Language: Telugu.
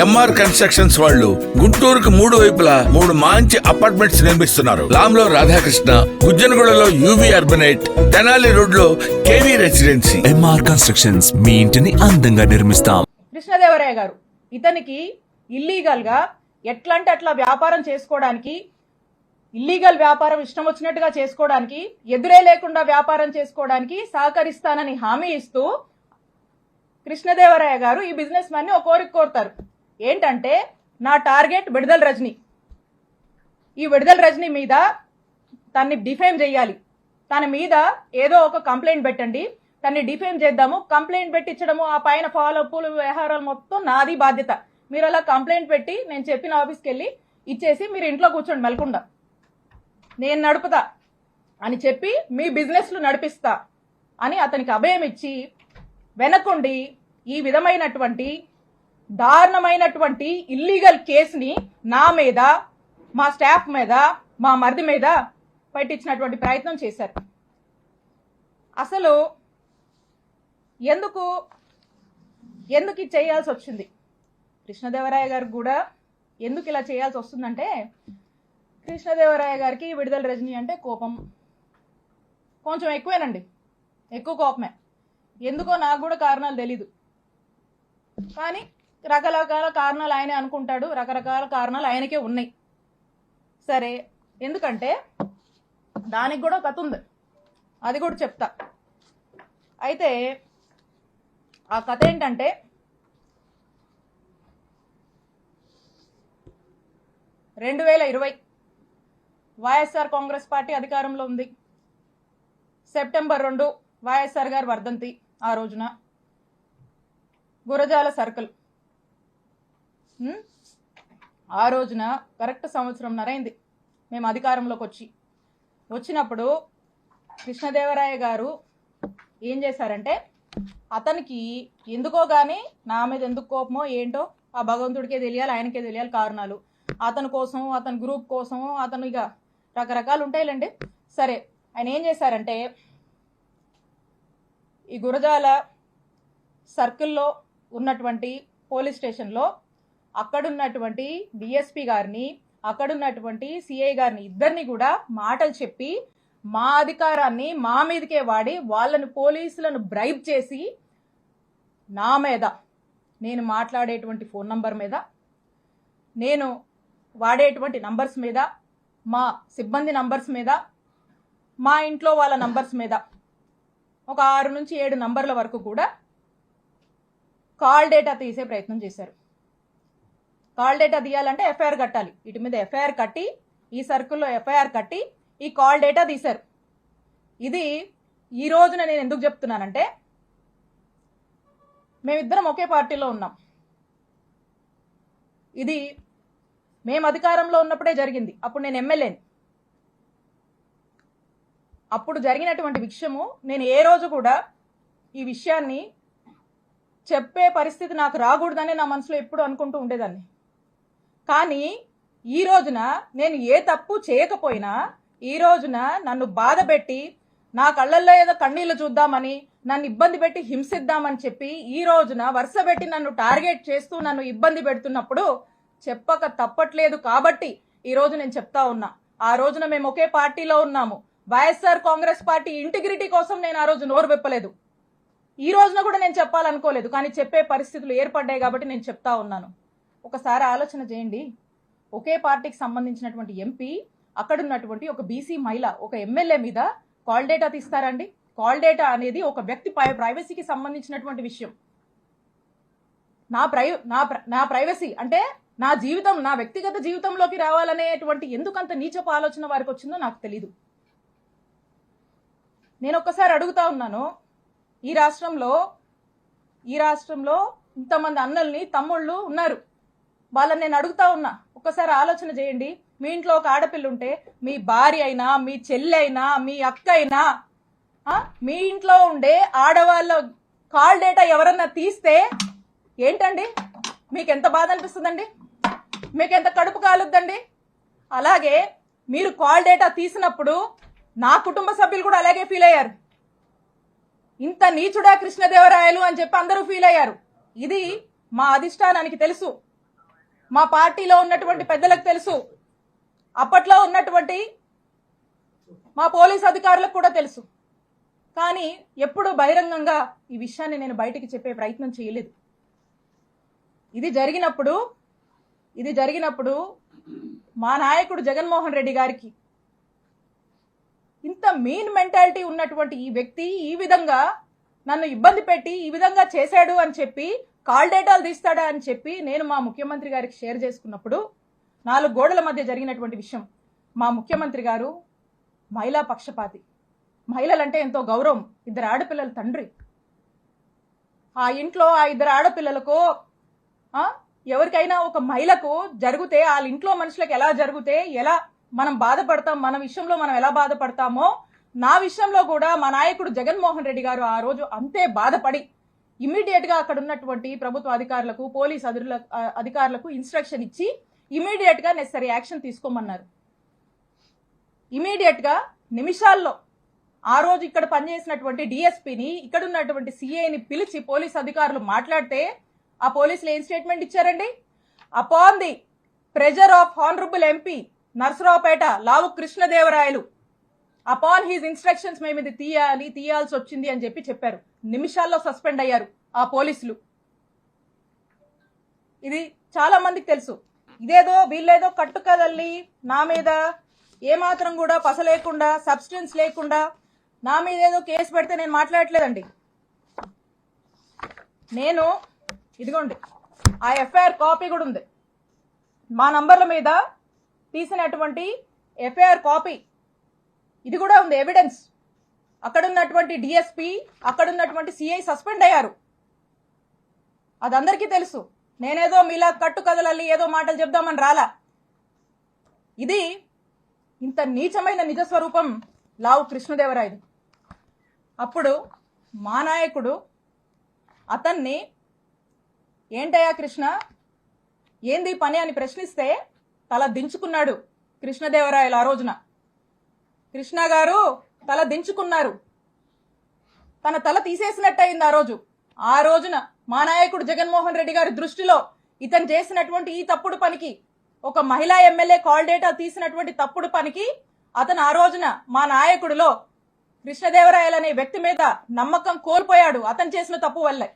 ఎంఆర్ కన్స్ట్రక్షన్స్ వాళ్ళు గుంటూరుకు మూడు వైపులా మూడు మంచి అపార్ట్మెంట్స్ నిర్మిస్తున్నారు. లాంలో రాధాకృష్ణ గుజ్జనగూడలో యూవి అర్బనైట్ తెనాలి రోడ్లో కేవీ రెసిడెన్సీ ఎంఆర్ కన్స్ట్రక్షన్స్ మీ ఇంటిని అందంగా నిర్మిస్తాం. కృష్ణదేవరాయ గారు ఇతనికి ఇల్లీగల్గా ఎట్లా అంటే అట్లా వ్యాపారం చేసుకోవడానికి ఇల్లీగల్ వ్యాపారం ఇష్టం వచ్చినట్టుగా చేసుకోవడానికి ఎదురే లేకుండా వ్యాపారం చేసుకోవడానికి సహకరిస్తానని హామీ ఇస్తూ కృష్ణదేవరాయ గారు ఈ బిజినెస్ మ్యాన్ని ఒక కోరిక కోరుతారు. ఏంటంటే నా టార్గెట్ విడుదల రజని. ఈ విడుదల రజని మీద తన్ని డిఫేమ్ చేయాలి. తన మీద ఏదో ఒక కంప్లైంట్ పెట్టండి. తన్ని డిఫేమ్ చేద్దాము. కంప్లైంట్ పెట్టించడము ఆ పైన ఫాలోఅప్లు వ్యవహారాలు మొత్తం నాది బాధ్యత. మీరు అలా కంప్లైంట్ పెట్టి నేను చెప్పిన ఆఫీస్కి వెళ్ళి ఇచ్చేసి మీరు ఇంట్లో కూర్చోండి మెలకుండా నేను నడుపుతా అని చెప్పి మీ బిజినెస్లు నడిపిస్తా అని అతనికి అభయం ఇచ్చి వెనకుండి ఈ విధమైనటువంటి దారుణమైనటువంటి ఇల్లీగల్ కేసుని నా మీద మా స్టాఫ్ మీద మా మరిది మీద పెట్టించినటువంటి ప్రయత్నం చేశారు. అసలు ఎందుకు ఎందుకు ఇది చేయాల్సి వచ్చింది? కృష్ణదేవరాయ గారికి కూడా ఎందుకు ఇలా చేయాల్సి వస్తుందంటే కృష్ణదేవరాయ గారికి విడుదల రజనీ అంటే కోపం. కొంచెం ఎక్కువేనండి. ఎక్కువ కోపమే. ఎందుకో నాకు కూడా కారణాలు తెలీదు. కానీ రకరకాల కారణాలు ఆయనే అనుకుంటాడు రకరకాల కారణాలు ఆయనకే ఉన్నాయి. సరే ఎందుకంటే దానికి కూడా కథ ఉంది. అది కూడా చెప్తా. అయితే ఆ కథ ఏంటంటే రెండు వేల ఇరవై వైఎస్ఆర్ కాంగ్రెస్ పార్టీ అధికారంలో ఉంది. సెప్టెంబర్ రెండు వైఎస్ఆర్ గారు వర్ధంతి ఆ రోజున. గురజాల సర్కిల్. ఆ రోజున కరెక్ట్ సంవత్సరం నరైంది మేము అధికారంలోకి వచ్చి. వచ్చినప్పుడు కృష్ణదేవరాయ గారు ఏం చేశారంటే అతనికి ఎందుకో కానీ నా మీద ఎందుకు కోపమో ఏంటో ఆ భగవంతుడికే తెలియాలి ఆయనకే తెలియాలి కారణాలు. అతని కోసం అతని గ్రూప్ కోసం అతను ఇక రకరకాలు ఉంటాయిలేండి. సరే ఆయన ఏం చేశారంటే ఈ గురజాల సర్కిల్లో ఉన్నటువంటి పోలీస్ స్టేషన్లో అక్కడున్నటువంటి డిఎస్పి గారిని అక్కడున్నటువంటి సిఐ గారిని ఇద్దరిని కూడా మాటలు చెప్పి మా అధికారాన్ని మా మీదకే వాడి వాళ్ళని పోలీసులను బ్రైబ్ చేసి నా మీద నేను మాట్లాడేటువంటి ఫోన్ నంబర్ మీద నేను వాడేటువంటి నంబర్స్ మీద మా సిబ్బంది నంబర్స్ మీద మా ఇంట్లో వాళ్ళ నంబర్స్ మీద ఒక ఆరు నుంచి ఏడు నంబర్ల వరకు కూడా కాల్ డేటా తీసే ప్రయత్నం చేశారు. కాల్ డేటా తీయాలంటే ఎఫ్ఐఆర్ కట్టాలి. వీటి మీద ఎఫ్ఐఆర్ కట్టి ఈ సర్కిల్లో ఎఫ్ఐఆర్ కట్టి ఈ కాల్ డేటా తీశారు. ఇది ఈ రోజున నేను ఎందుకు చెప్తున్నానంటే మేమిద్దరం ఒకే పార్టీలో ఉన్నాం. ఇది మేము అధికారంలో ఉన్నప్పుడే జరిగింది. అప్పుడు నేను ఎమ్మెల్యేని. అప్పుడు జరిగినటువంటి విషయము నేను ఏ రోజు కూడా ఈ విషయాన్ని చెప్పే పరిస్థితి నాకు రాకూడదని నా మనసులో ఎప్పుడు అనుకుంటూ ఉండేదాన్ని. కానీ ఈ రోజున నేను ఏ తప్పు చేయకపోయినా ఈ రోజున నన్ను బాధ పెట్టి నా కళ్ళల్లో ఏదో కన్నీళ్ళు చూద్దామని నన్ను ఇబ్బంది పెట్టి హింసిద్దామని చెప్పి ఈ రోజున వరుస పెట్టి నన్ను టార్గెట్ చేస్తూ నన్ను ఇబ్బంది పెడుతున్నప్పుడు చెప్పక తప్పట్లేదు కాబట్టి ఈ రోజు నేను చెప్తా ఉన్నా. ఆ రోజున మేము ఒకే పార్టీలో ఉన్నాము. వైఎస్ఆర్ కాంగ్రెస్ పార్టీ ఇంటిగ్రిటీ కోసం నేను ఆ రోజు నోరు విప్పలేదు. ఈ రోజున కూడా నేను చెప్పాలనుకోలేదు కానీ చెప్పే పరిస్థితులు ఏర్పడ్డాయి కాబట్టి నేను చెప్తా ఉన్నాను. ఒకసారి ఆలోచన చేయండి. ఒకే పార్టీకి సంబంధించినటువంటి ఎంపీ అక్కడున్నటువంటి ఒక బీసీ మహిళ ఒక ఎమ్మెల్యే మీద కాల్ డేటా తీస్తారండి. కాల్ డేటా అనేది ఒక వ్యక్తి ప్రైవసీకి సంబంధించినటువంటి విషయం. నా ప్రై నా నా ప్రైవసీ అంటే నా జీవితం నా వ్యక్తిగత జీవితంలోకి రావాలనేటువంటి ఎందుకంత నీచపు ఆలోచన వారికి వచ్చిందో నాకు తెలీదు. నేను ఒక్కసారి అడుగుతా ఉన్నాను. ఈ రాష్ట్రంలో ఈ రాష్ట్రంలో ఇంతమంది అన్నల్ని తమ్ముళ్ళు ఉన్నారు. వాళ్ళని నేను అడుగుతా ఉన్నా ఒక్కసారి ఆలోచన చేయండి. మీ ఇంట్లో ఒక ఆడపిల్ల ఉంటే మీ భార్య అయినా మీ చెల్లి అయినా మీ అక్క అయినా మీ ఇంట్లో ఉండే ఆడవాళ్ళ కాల్ డేటా ఎవరన్నా తీస్తే ఏంటండి? మీకు ఎంత బాధ అనిపిస్తుందండి మీకు ఎంత కడుపు కాలుద్దండి? అలాగే మీరు కాల్ డేటా తీసినప్పుడు నా కుటుంబ సభ్యులు కూడా అలాగే ఫీల్ అయ్యారు. ఇంత నీచుడా కృష్ణదేవరాయలు అని చెప్పి అందరూ ఫీల్ అయ్యారు. ఇది మా అధిష్టానానికి తెలుసు. మా పార్టీలో ఉన్నటువంటి పెద్దలకు తెలుసు. అప్పట్లో ఉన్నటువంటి మా పోలీస్ అధికారులకు కూడా తెలుసు. కానీ ఎప్పుడు బహిరంగంగా ఈ విషయాన్ని నేను బయటికి చెప్పే ప్రయత్నం చేయలేదు. ఇది జరిగినప్పుడు ఇది జరిగినప్పుడు మా నాయకుడు జగన్మోహన్ రెడ్డి గారికి ఇంత మెయిన్ మెంటాలిటీ ఉన్నటువంటి ఈ వ్యక్తి ఈ విధంగా నన్ను ఇబ్బంది పెట్టి ఈ విధంగా చేశాడు అని చెప్పి కాల్ డేటాలు తీస్తాడా అని చెప్పి నేను మా ముఖ్యమంత్రి గారికి షేర్ చేసుకున్నప్పుడు నాలుగు గోడల మధ్య జరిగినటువంటి విషయం. మా ముఖ్యమంత్రి గారు మహిళా పక్షపాతి. మహిళలంటే ఎంతో గౌరవం. ఇద్దరు ఆడపిల్లల తండ్రి. ఆ ఇంట్లో ఆ ఇద్దరు ఆడపిల్లలకు ఎవరికైనా ఒక మహిళకు జరిగితే వాళ్ళ ఇంట్లో మనుషులకు ఎలా జరిగితే ఎలా మనం బాధపడతాం మన విషయంలో మనం ఎలా బాధపడతామో నా విషయంలో కూడా మా నాయకుడు జగన్మోహన్ రెడ్డి గారు ఆ రోజు అంతే బాధపడి ఇమీడియట్గా అక్కడ ఉన్నటువంటి ప్రభుత్వ అధికారులకు పోలీస్ అధిరుల అధికారులకు ఇన్స్ట్రక్షన్ ఇచ్చి ఇమీడియట్గా నెసరీ యాక్షన్ తీసుకోమన్నారు. ఇమీడియట్గా నిమిషాల్లో ఆ రోజు ఇక్కడ పనిచేసినటువంటి డిఎస్పీని ఇక్కడ ఉన్నటువంటి సిఐని పిలిచి పోలీస్ అధికారులు మాట్లాడితే ఆ పోలీసులు ఏం స్టేట్మెంట్ ఇచ్చారండి? Upon the pressure of honourable MP Narasaraopet Lavu Krishnadevarayalu upon his instructions మేము ఇది తీయాలి తీయాల్సి వచ్చింది అని చెప్పి చెప్పారు. నిమిషాల్లో సస్పెండ్ అయ్యారు ఆ పోలీసులు. ఇది చాలా మందికి తెలుసు. ఇదేదో వీళ్ళేదో కట్టుకదల్లి నా మీద ఏమాత్రం కూడా పస లేకుండా సబ్స్టెన్స్ లేకుండా నా మీద ఏదో కేసు పెడితే నేను మాట్లాడట్లేదండి. నేను ఇదిగోండి ఆ ఎఫ్ఐఆర్ కాపీ కూడా ఉంది. మా నంబర్ల మీద తీసినటువంటి ఎఫ్ఐఆర్ కాపీ ఇది కూడా ఉంది ఎవిడెన్స్ అక్కడున్నటువంటి డిఎస్పి అక్కడున్నటువంటి సిఐ సస్పెండ్ అయ్యారు. అది అందరికీ తెలుసు. నేనేదో మీలా కట్టు కదలల్లి ఏదో మాటలు చెప్దామని రాలా. ఇది ఇంత నీచమైన నిజస్వరూపం లావు కృష్ణదేవరాయది. అప్పుడు మా నాయకుడు అతన్ని ఏంటయ్యా కృష్ణ? ఏంది పని? అని ప్రశ్నిస్తే తల దించుకున్నాడు కృష్ణదేవరాయలు ఆ రోజున. కృష్ణ గారు తల దించుకున్నారు. తన తల తీసేసినట్టయింది ఆ రోజు. ఆ రోజున మా నాయకుడు జగన్మోహన్ రెడ్డి గారి దృష్టిలో ఇతను చేసినటువంటి ఈ తప్పుడు పనికి ఒక మహిళా ఎమ్మెల్యే కాల్ డేటా తీసినటువంటి తప్పుడు పనికి అతను ఆ రోజున మా నాయకుడిలో కృష్ణదేవరాయలు అనే వ్యక్తి మీద నమ్మకం కోల్పోయాడు అతను చేసిన తప్పు వల్లే.